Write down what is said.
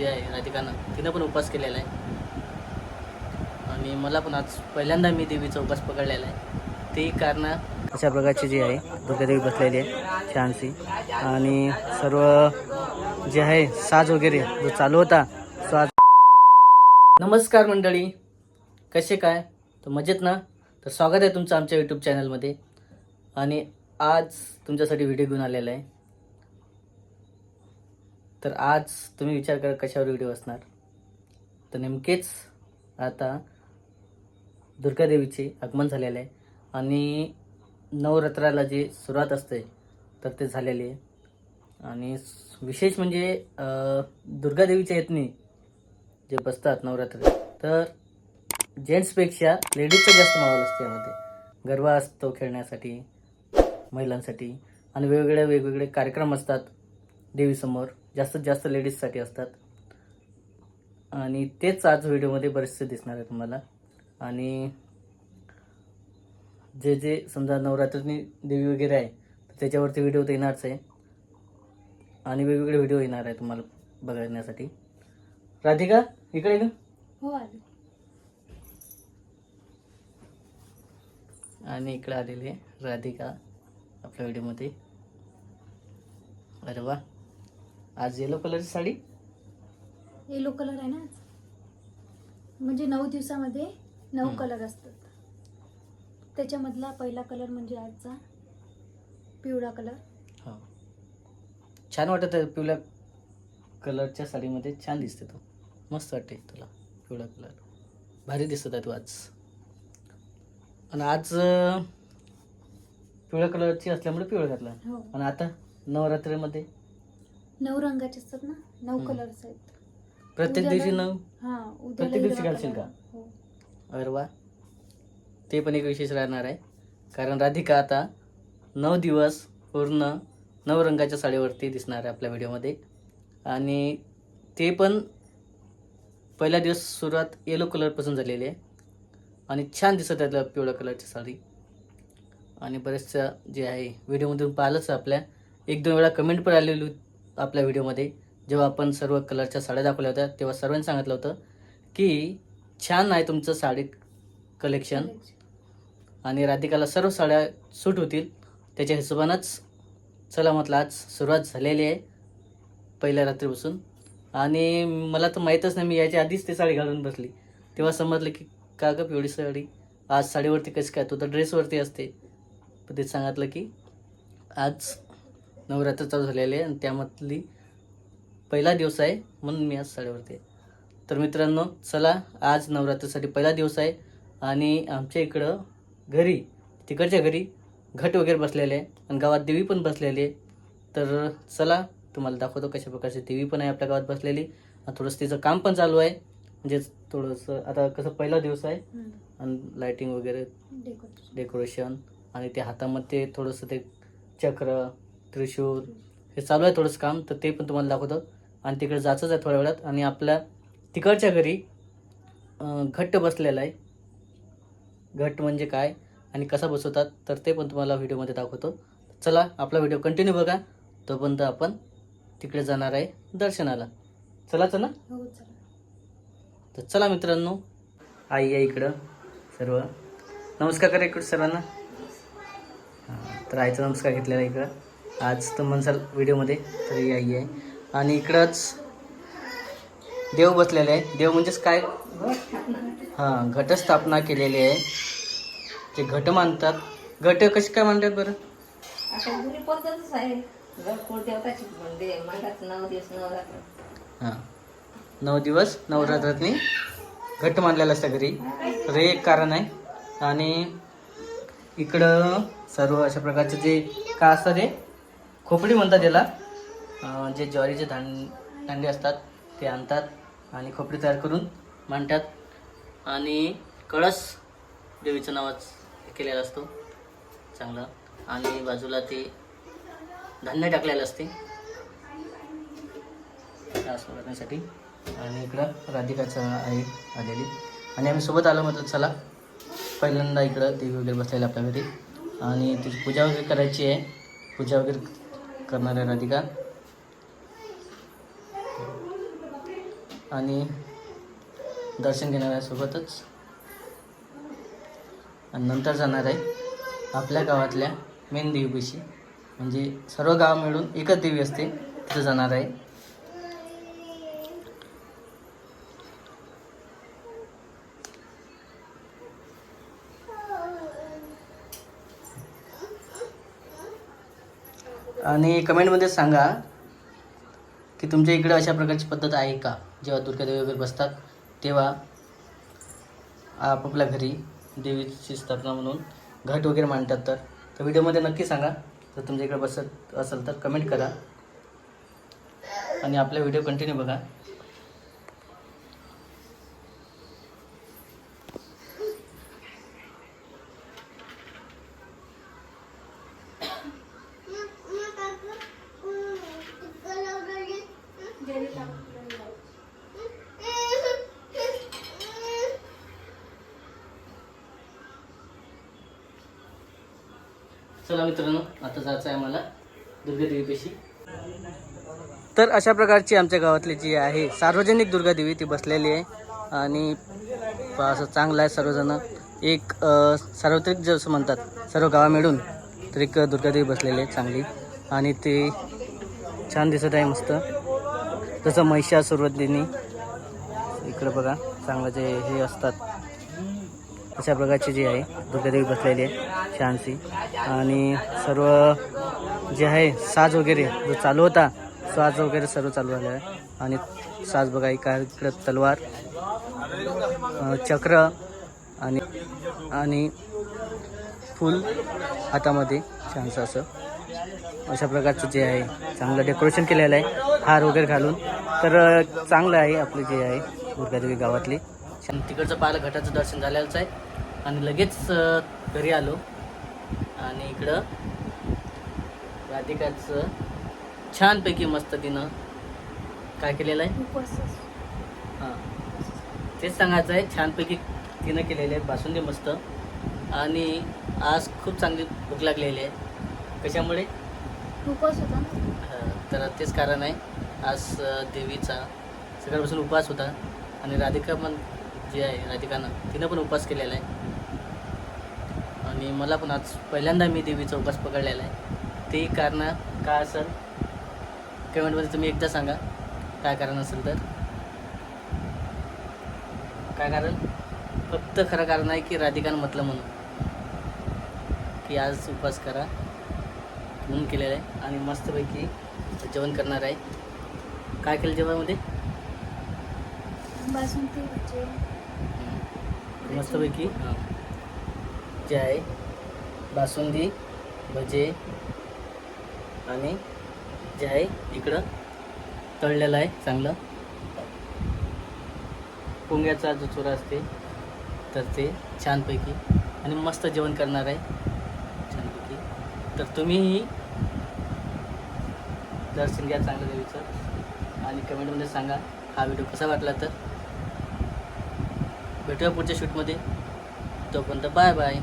जी आहे राधिकानं तिनं पण उपवास केलेला आहे. आणि मला पण आज पहिल्यांदा मी देवीचा उपवास पकडलेला आहे. ती कारण अशा प्रकारची जी आहे दुर्गादेवी बसलेली आहे छानशी. आणि सर्व जे आहे साज वगैरे जो चालू होता साज नमस्कार मंडळी. कसे काय? तर मजेत ना? तर स्वागत आहे तुमचं आमच्या यूट्यूब चॅनलमध्ये आणि आज तुमच्यासाठी व्हिडिओ घेऊन आलेला आहे. तर आज तुम्ही विचार करा कशावर व्हिडिओ असणार. तर नेमकेच आता दुर्गादेवीचे आगमन झालेलं आहे. आणि नवरात्राला जी सुरुवात असते तर ते झालेली आहे. आणि विशेष म्हणजे दुर्गादेवीच्या येतनी जे बसतात नवरात्र तर जेंट्सपेक्षा लेडीजचं जास्त माहोल असते यामध्ये. गरबा असतो खेळण्यासाठी महिलांसाठी. आणि वेगवेगळे वेगवेगळे कार्यक्रम असतात देवीसमोर. जास्तीत जास्त लेडीजसाठी असतात. आणि तेच आज व्हिडिओमध्ये बरेचसे दिसणार आहे तुम्हाला. आणि जे जे समजा नवरात्री देवी वगैरे आहे तर त्याच्यावरती व्हिडिओ तर येणारच आहे. आणि वेगवेगळे व्हिडिओ येणार आहे तुम्हाला बघण्यासाठी. राधिका इकडे का हो आणि इकडे आलेली आहे राधिका आपल्या व्हिडिओमध्ये. अरे वा. आज येलो कलरची साडी? येलो कलर आहे ना आज. म्हणजे नऊ दिवसामध्ये नऊ. कलर असतात. त्याच्यामधला पहिला कलर म्हणजे आजचा पिवळा कलर हो. छान वाटत आहे पिवळ्या कलरच्या साडीमध्ये. छान दिसते तू. मस्त वाटते तुला पिवळा कलर भारी दिसत आहे तू आज. आणि आज पिवळ्या कलरची असल्यामुळे पिवळा घातला. हो. आणि आता नवरात्रीमध्ये नऊ रंगाचे असतात ना? नऊ. कलर्स आहेत. प्रत्येक उद्याला- दिवशी नऊ? हा उद्याला प्रत्येक दिवशी हिरवा घालशील. का? हो. अरे वा. ते पण एक विशेष राहणार आहे. कारण राधिका आता नऊ दिवस पूर्ण नऊ रंगाच्या साडीवरती दिसणार आहे आपल्या व्हिडिओमध्ये. आणि ते पण पहिला दिवस सुरुवात येलो कलरपासून झालेली आहे. आणि छान दिसत आहे त्याला पिवळ्या कलरची साडी. आणि बरेचशा जे आहे व्हिडिओमधून पाहिलंच आपल्या. एक दोन वेळा कमेंट पण आलेली होती. आपल्या व्हिडिओमध्ये जेव्हा आपण सर्व कलरच्या साड्या दाखवल्या होत्या तेव्हा सर्वांनी सांगितलं होतं की छान आहे तुमचं साडी कलेक्शन. आणि राधिकाला सर्व साड्या सूट होतील. त्याच्या हिशोबानंच चला म्हटलं आज सुरुवात झालेली आहे पहिल्या रात्रीपासून. आणि मला तर माहीतच नाही मी याच्या आधीच ती साडी घालून बसली. तेव्हा समजलं की का गं एवढी साडी? आज साडीवरती कशी काय? तू तर ड्रेसवरती असते. पण ते सांगितलं की आज नवरात्र चालू झालेले आहे आणि त्यामधली पहिला दिवस आहे म्हणून मी आज साडीवरती आहे. तर मित्रांनो चला आज नवरात्रीसाठी पहिला दिवस आहे आणि आमच्या इकडं घरी तिकडच्या घरी घट वगैरे बसलेले आहे आणि गावात देवी पण बसलेली आहे. तर चला तुम्हाला दाखवतो कशा प्रकारची देवी पण आहे आपल्या गावात बसलेली. आणि थोडंसं तिचं काम पण चालू आहे. म्हणजे थोडंसं आता कसं पहिला दिवस आहे. आणि लाईटिंग वगैरे डेकोरेशन डेकोरेशन आणि ते हातामध्ये थोडंसं ते चक्र त्रिशूल हे चालू आहे थोडंसं काम तर ते पण तुम्हाला दाखवतो. आणि तिकडे जायचंच आहे थोड्या वेळात. आणि आपल्या तिकडच्या घरी घट्ट बसलेला आहे. घट म्हणजे काय आणि कसा बसवतात तर ते पण तुम्हाला व्हिडिओमध्ये दाखवतो. चला आपला व्हिडिओ कंटिन्यू बघा. तोपर्यंत आपण तिकडे जाणार आहे दर्शनाला. चला चला. हो तर चला मित्रांनो. आई आहे इकडं सर्व. नमस्कार करा इकडं सर्वांना. तर आईचा नमस्कार घेतलेला इकडं. आज तर म्हणसाल व्हिडिओमध्ये तर ही आई आहे. आणि इकडंच देव बसलेले आहे. देव म्हणजेच काय? हां घटस्थापना केलेली आहे. जे घट मानतात. घट कशी काय मानतात बरं? म्हणजे हां. नऊ दिवस नवरात्रातनी घट्ट मानलेलं असतं घरी. तर हे एक कारण आहे. आणि इकडं सर्व अशा प्रकारचे जे काय असतं ते खोपडी म्हणतात त्याला जे ज्वारीचे धान दांडे असतात ते आणतात आणि खोपडी तयार करून मांडतात. आणि कळस देवीचं नावाच केलेला असतो. चांगला. आणि बाजूला ते धान्य टाकलेलं असते. त्रास करण्यासाठी आणि इकडं राधिकाचं आहे आलेली. आणि आम्ही सोबत आलो म्हटलं चला. पहिल्यांदा इकडं देवी वगैरे बसलेलं आपल्या घरी आणि तिची पूजा वगैरे करायची आहे. पूजा वगैरे करणार आहे राधिका. आणि दर्शन घेणार आहे सोबतच. आणि नंतर जाणार आहे आपल्या गावातल्या मेन देवीपाशी. म्हणजे सर्व गाव मिळून एकच देवी असते तिथं जाणार आहे. आणि कमेंटमध्ये सांगा की तुमच्या इकडे अशा प्रकारची पद्धत आहे का? जेव्हा दुर्गादेवी वगैरे बसतात तेव्हा आपापल्या घरी देवीची स्थापना म्हणून घट वगैरे मांडतात तर. तर व्हिडिओमध्ये नक्की सांगा. जर तुमच्या इकडे बसत असेल तर कमेंट करा. आणि आपला व्हिडिओ कंटिन्यू बघा. चला मित्रांनो आता जायचं आहे मला दुर्गादेवीपेशी तर अशा प्रकारची आमच्या गावातली जी आहे सार्वजनिक दुर्गादेवी ती बसलेली आहे. आणि असं चांगलं आहे सर्वजण. एक सार्वत्रिक जसं म्हणतात सर्व गावा मिळून तर एक दुर्गादेवी बसलेली आहे चांगली. आणि ते छान दिसत आहे मस्त. जसं महिषासुरवदिनी इकडं बघा चांगलं जे हे असतात. अशा प्रकारची जी आहे दुर्गादेवी बसलेली आहे छानशी. आणि सर्व जे आहे साज वगैरे जो चालू होता साज वगैरे सर्व चालू झालं आहे. आणि साज बघा एका इकडं तलवार चक्र आणि आणि फूल हातामध्ये छानसं असं. अशा प्रकारचं जे आहे चांगलं डेकोरेशन केलेलं आहे. हार वगैरे घालून. तर चांगलं आहे आपली जे आहे दुर्गादेवी गावातली. तिकडचं पाहिलं घटाचं दर्शन झालेलंच आहे. आणि लगेच घरी आलो. आणि इकडं राधिकाचं छानपैकी मस्त तिनं काय केलेलं आहे? उपवास. हां. तेच सांगायचं आहे छानपैकी तिनं केलेलं आहे बासुंदी मस्त. आणि आज खूप चांगली भूक लागलेली आहे. कशामुळे? उपवास होता तर तेच कारण आहे. आज देवीचा सकाळपासून उपवास होता. आणि राधिका पण जी आहे राधिकानं तिनं पण उपवास केलेला आहे. आणि मला पण आज पहिल्यांदा मी देवीचा उपवास पकडलेला आहे. ते कारण काय असेल? कमेंटमध्ये तुम्ही एकदा सांगा. काय कारण असेल तर? काय कारण? फक्त खरं कारण आहे की राधिकानं म्हटलं म्हणून. की आज उपवास करा म्हणून केलेला आहे. आणि मस्तपैकी जेवण करणार आहे. काय केलं जेवणामध्ये? बासुंदी मस्तपैकी. जे आहे बासुंदी भजे आणि जे आहे इकडं तळलेलं आहे चांगलं. पोंग्याचा जो चुरा असते तर ते छानपैकी आणि मस्त जेवण करणार आहे. छानपैकी. तर तुम्हीही दर्शन घ्या चांगलं देवीचं. आणि कमेंटमध्ये सांगा हा व्हिडिओ कसा वाटला तर. भेटूया पुढच्या शूटमध्ये तोपर्यंत बाय बाय